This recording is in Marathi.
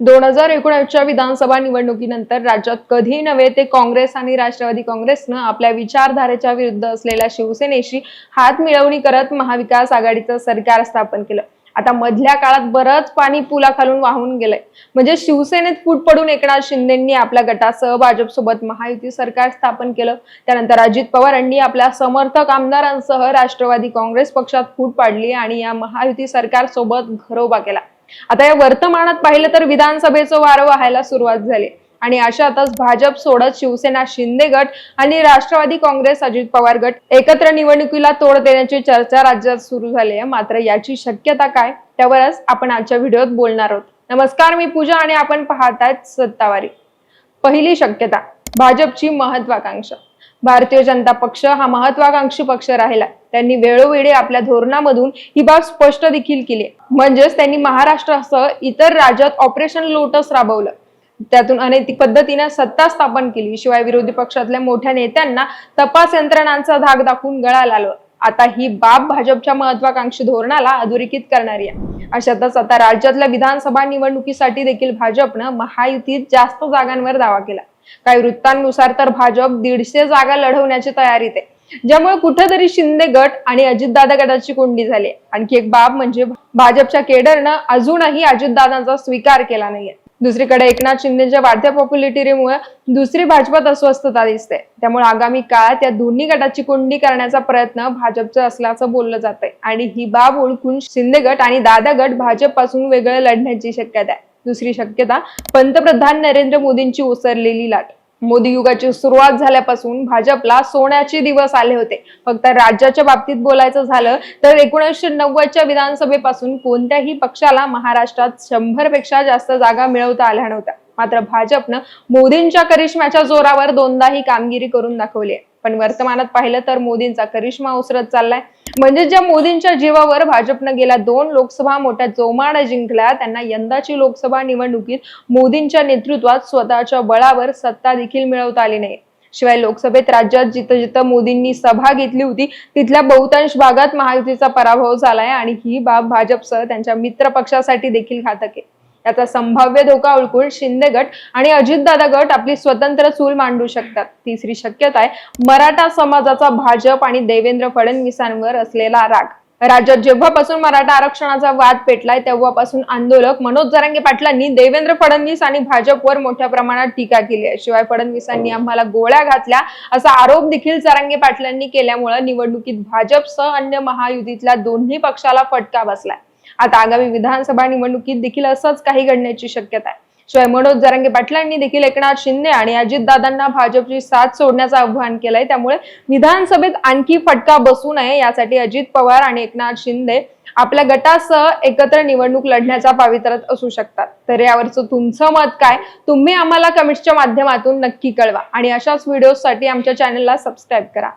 दोन हजार एकोणीसच्या विधानसभा निवडणुकीनंतर राज्यात कधी नव्हे ते काँग्रेस आणि राष्ट्रवादी काँग्रेसनं आपल्या विचारधारेच्या विरुद्ध असलेल्या शिवसेनेशी हात मिळवणी करत महाविकास आघाडीचं सरकार स्थापन केलं. आता मधल्या काळात बरंच पाणी पुलाखालून वाहून गेलंय. म्हणजे शिवसेनेत फूट पडून एकनाथ शिंदेंनी आपल्या गटासह भाजपसोबत महायुती सरकार स्थापन केलं. त्यानंतर अजित पवारांनी आपल्या समर्थक आमदारांसह राष्ट्रवादी काँग्रेस पक्षात फूट पाडली आणि या महायुती सरकार सोबत घरोबा केला. आता या वर्तमानात पाहिलं तर विधानसभेचं वारं व्हायला सुरुवात झाली. आणि अशातच भाजप सोडत शिवसेना शिंदे गट आणि राष्ट्रवादी काँग्रेस अजित पवार गट एकत्र निवडणुकीला तोड देण्याची चर्चा राज्यात सुरू झाली आहे. मात्र याची शक्यता काय? त्यावरच आपण आजच्या व्हिडिओत बोलणार आहोत. नमस्कार मी पूजा आणि आपण पाहत आहेत सत्तावारी. पहिली शक्यता भाजपची महत्वाकांक्षा. भारतीय जनता पक्ष हा महत्वाकांक्षी पक्ष राहिला. त्यांनी वेळोवेळी आपल्या धोरणामधून ही बाब स्पष्ट देखील केली. म्हणजेच त्यांनी महाराष्ट्रासह इतर राज्यात ऑपरेशन लोटस राबवलं. त्यातून अनैतिक पद्धतीने सत्ता स्थापन केली. शिवाय विरोधी पक्षातल्या मोठ्या नेत्यांना तपास यंत्रणांचा धाक दाखवून गळा लावलं आता ही बाब भाजपच्या महत्वाकांक्षी धोरणाला अधोरेखित करणारी आहे. अशातच आता राज्यातल्या विधानसभा निवडणुकीसाठी देखील भाजपनं महायुतीत जास्त जागांवर दावा केला. काही वृत्तांनुसार तर भाजप दीडशे जागा लढवण्याची तयारीत आहे. ज्यामुळे कुठेतरी शिंदे गट आणि अजितदादा गटाची कोंडी झाली. आणखी एक बाब म्हणजे भाजपच्या केडरनं अजूनही अजितदादांचा स्वीकार केला नाहीये. दुसरीकडे एकनाथ शिंदेच्या वाढत्या पॉप्युलॅरिटीमुळे दुसरी भाजपात अस्वस्थता दिसते. त्यामुळे आगामी काळात या दोन्ही गटाची कोंडी करण्याचा प्रयत्न भाजपचा असल्याचं बोललं जात आहे आणि ही बाब ओळखून शिंदे गट आणि दादा गट भाजपपासून वेगळं लढण्याची शक्यता आहे. दुसरी शक्यता पंतप्रधान नरेंद्र मोदींची ओसरलेली लाट. मोदी युगाची सुरुवात झाल्यापासून भाजपला सोन्याचे दिवस आले होते. फक्त राज्याच्या बाबतीत बोलायचं झालं तर एकोणीसशे नव्वदच्या विधानसभेपासून कोणत्याही पक्षाला महाराष्ट्रात शंभरपेक्षा जास्त जागा मिळवता आल्या नव्हत्या. मात्र भाजपनं मोदींच्या करिश्म्याच्या जोरावर दोनदा ही कामगिरी करून दाखवली आहे. पण वर्तमानात पाहिलं तर मोदींचा करिश्मा ओसरत चाललाय. म्हणजे ज्या मोदींच्या जीवावर भाजपनं गेल्या दोन लोकसभा मोठ्या जोमाने जिंकल्या त्यांना यंदाची लोकसभा निवडणुकीत मोदींच्या नेतृत्वात स्वतःच्या बळावर सत्ता देखील मिळवता आली नाही. शिवाय लोकसभेत राज्यात जिथं जिथं मोदींनी सभा घेतली होती तिथल्या बहुतांश भागात महायुतीचा पराभव झालाय आणि ही बाब भाजपसह त्यांच्या मित्र पक्षासाठी देखील घातक आहे. याचा संभाव्य धोका ओळखून शिंदे गट आणि अजितदादा गट आपली स्वतंत्र चूल मांडू शकतात. तिसरी शक्यता आहे मराठा समाजाचा भाजप आणि देवेंद्र फडणवीसांवर असलेला राग. राज्यात जेव्हापासून मराठा आरक्षणाचा वाद पेटलाय तेव्हापासून आंदोलक मनोज जरांगे पाटलांनी देवेंद्र फडणवीस आणि भाजपवर मोठ्या प्रमाणात टीका केली आहे. शिवाय फडणवीसांनी आम्हाला गोळ्या घातल्या असा आरोप देखील जरांगे पाटलांनी केल्यामुळे निवडणुकीत भाजपसह अन्य महायुतीतल्या दोन्ही पक्षाला फटका बसलाय. आता आगामी विधानसभा निवडणुकीत देखील असंच काही घडण्याची शक्यता आहे. शिवाय मनोज जरांगे पाटलांनी देखील एकनाथ शिंदे आणि अजितदादांना भाजपची साथ सोडण्याचं आवाहन केलंय. त्यामुळे विधानसभेत आणखी फटका बसू नये यासाठी अजित पवार आणि एकनाथ शिंदे आपल्या गटासह एकत्र निवडणूक लढण्याचा पावित्र्यात असू शकतात. तर यावरचं तुमचं मत काय? तुम्ही आम्हाला कमेंट्सच्या माध्यमातून नक्की कळवा. आणि अशाच व्हिडिओसाठी आमच्या चॅनलला सबस्क्राईब करा.